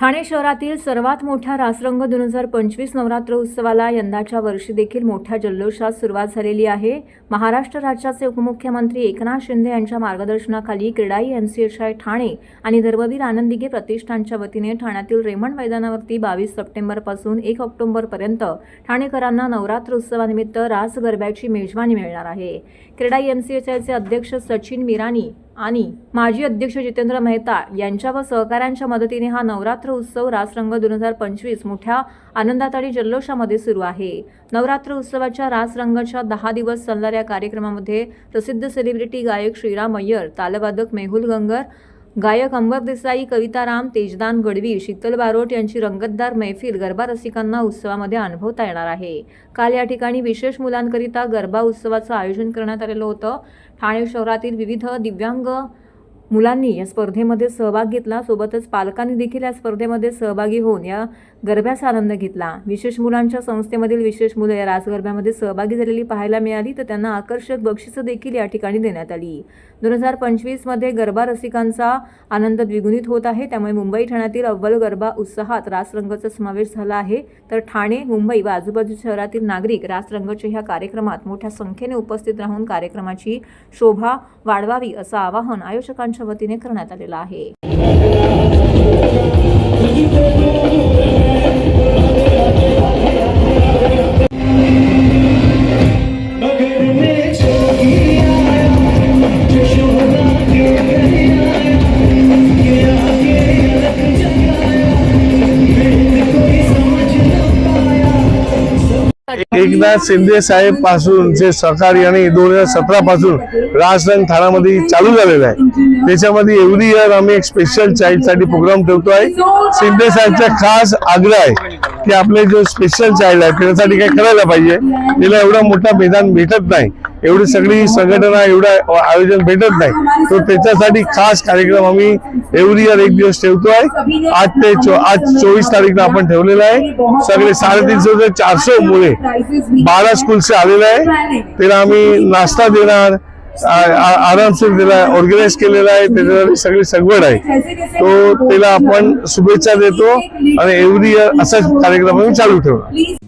ठाणे शहरातील सर्वात मोठ्या रासरंग दोन हजार पंचवीस नवरात्र उत्सवाला यंदाच्या वर्षी देखील मोठ्या जल्लोषात सुरुवात झालेली आहे. महाराष्ट्र राज्याचे उपमुख्यमंत्री एकनाथ शिंदे यांच्या मार्गदर्शनाखाली क्रीडाई आय ठाणे आणि धर्मवीर आनंदिगे प्रतिष्ठानच्या वतीने ठाण्यातील रेमंड मैदानावरती बावीस सप्टेंबरपासून एक ऑक्टोबरपर्यंत ठाणेकरांना नवरात्र उत्सवानिमित्त रास गरब्याची मेजवानी मिळणार आहे. क्रीडाई आयचे अध्यक्ष सचिन मिरानी आणि माजी अध्यक्ष जितेंद्र मेहता यांच्या व सहकाऱ्यांच्या मदतीने हा नवरात्र उत्सव रासरंग दोन हजार पंचवीस मोठ्या आनंदात आणि जल्लोषामध्ये सुरू आहे. नवरात्र उत्सवाच्या रासरंगाच्या दहा दिवस चालणाऱ्या कार्यक्रमामध्ये प्रसिद्ध सेलिब्रिटी गायक श्रीराम अय्यर तालवादक मेहुल गंगर गायक अंबर देसाई कविता राम तेजदान गडवी शीतल बारोट यांची रंगतदार मैफिल गरबा रसिकांना उत्सवामध्ये अनुभवता येणार आहे. काल या ठिकाणी विशेष मुलांकरिता गरबा उत्सवाचं आयोजन करण्यात आलेलं होतं. ठाणे शहरातील विविध दिव्यांग मुलांनी या स्पर्धेमध्ये सहभाग घेतला. सोबतच पालकांनी देखील या स्पर्धेमध्ये सहभागी होऊन या गरब्याचा आनंद घेतला. विशेष मुलांच्या संस्थेमधील विशेष मुलं या रासगरब्यामध्ये सहभागी झालेली पाहायला मिळाली. तर त्यांना आकर्षक बक्षिसं देखील या ठिकाणी देण्यात आली. दोन हजार पंचवीसमध्ये गरबा रसिकांचा आनंद द्विगुणित होत आहे. त्यामुळे मुंबई ठाण्यातील अव्वल गरबा उत्साहात रासरंगाचा समावेश झाला आहे. तर ठाणे मुंबई व आजूबाजूच्या शहरातील नागरिक रासरंगाच्या ह्या कार्यक्रमात मोठ्या संख्येने उपस्थित राहून कार्यक्रमाची शोभा वाढवावी असं आवाहन आयोजकांच्या वतीने करण्यात आलेला आहे. एकनाथ शिंदे साहेबपासून जे सहकारी आणि दोन हजार सतरा पासून राजरंग ठाण्यामध्ये चालू झालेलं आहे. त्याच्यामध्ये एव्हरी इयर आम्ही एक स्पेशल चाइल्डसाठी प्रोग्राम ठेवतो आहे. शिंदे साहेबचा खास आग्रह आहे. की आपले जो स्पेशल चाइल्ड आहे त्याच्यासाठी काय करायला पाहिजे. त्याला एवढा मोठा मैदान भेटत नाही. एवढी सगळी संघटना एवढं आयोजन भेटत नाही. तो त्याच्यासाठी खास कार्यक्रम आम्ही एव्हरी इयर एक दिवस ठेवतो आहे. आज ते चो- आज चोवीस तारीखला आपण ठेवलेलं आहे. सगळे साडेतीनशे ते चारशे मुले बारा स्कूलचे आलेले आहे. त्याला आम्ही नाश्ता देणार आरामशीर त्याला ऑर्गनाईज केलेला आहे त्याच्यासाठी सगळी सगवड आहे. तो त्याला आपण शुभेच्छा देतो आणि एव्हरी इयर असाच कार्यक्रम आम्ही चालू ठेवणार.